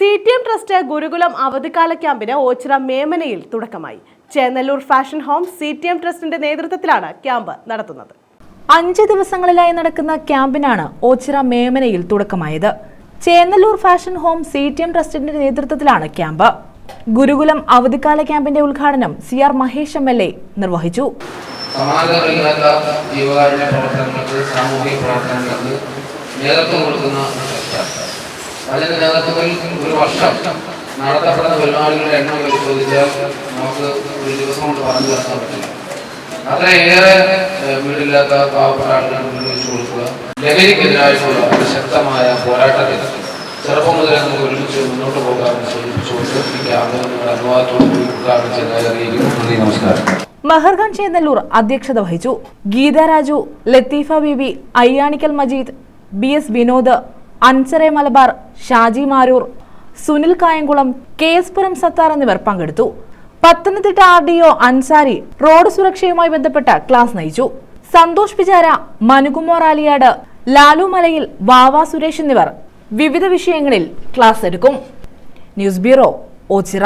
C T M trust Gurukulam അവധിക്കാല ക്യാമ്പിന് ഓച്ചിറ മേമനയിൽ തുടക്കമായി. Chennallur fashion home C T M ട്രസ്റ്റിന്റെ നേതൃത്വത്തിലാണ് ക്യാമ്പ് നടത്തുന്നത്. അഞ്ച് ദിവസങ്ങളിലായി നടക്കുന്ന ക്യാമ്പിനാണ് ഓച്ചിറ മേമനയിൽ തുടക്കമായത്. Chennallur fashion home C T M ട്രസ്റ്റിന്റെ നേതൃത്വത്തിലാണ് ക്യാമ്പ്. ഗുരുകുലം അവധിക്കാല ക്യാമ്പിന്റെ ഉദ്ഘാടനം C R Mahesh M L A നിർവഹിച്ചു. ജീവകാരുണ്യ പ്രവർത്തനങ്ങൾക്ക് സാമൂഹിക പ്രവർത്തനങ്ങൾക്ക് നേതൃത്വം കൊടുക്കുന്ന അതിന്റെ നേതൃത്വത്തിൽ ഒരു വർഷം. നടത്തപ്പെടുന്ന പരിപാടികളുടെ എണ്ണം പരിശോധിച്ചാൽ നമുക്ക് ഒരു ദിവസം കൊണ്ട് പറഞ്ഞു തീർക്കാൻ പറ്റില്ല. അത്രയേറെ വീടില്ലാത്ത പാവപ്പെട്ട വീട് വെച്ച് കൊടുക്കുക. ലഹരിക്കെതിരായിട്ടുള്ള ശക്തമായ പോരാട്ടത്തിൽ ചെറുപ്പം മുതലേ നമുക്ക് ഒരുമിച്ച് മുന്നോട്ട് പോകാമെന്ന് സൂചിപ്പിച്ചുകൊണ്ട് നമസ്കാരം. മെഹർഖാൻ ചേന്നല്ലൂർ അധ്യക്ഷത വഹിച്ചു. ഗീത രാജു ലത്തീഫ ബീബി അയ്യാണിക്കൽ മജീദ് ബി എസ് വിനോദ് അൻസറെ മലബാർ ഷാജി മാരൂർ സുനിൽ കായംകുളം കെ എസ് പുരം സത്താർ എന്നിവർ പങ്കെടുത്തു. Pathanamthitta R D O Ansari road സുരക്ഷയുമായി ബന്ധപ്പെട്ട ക്ലാസ് നയിച്ചു. സന്തോഷ് പിചാര മനുകുമാർ ആലിയാട് ലാലു മലയിൽ വാവ സുരേഷ് എന്നിവർ വിവിധ വിഷയങ്ങളിൽ ക്ലാസ് എടുക്കും. News bureau Ochira.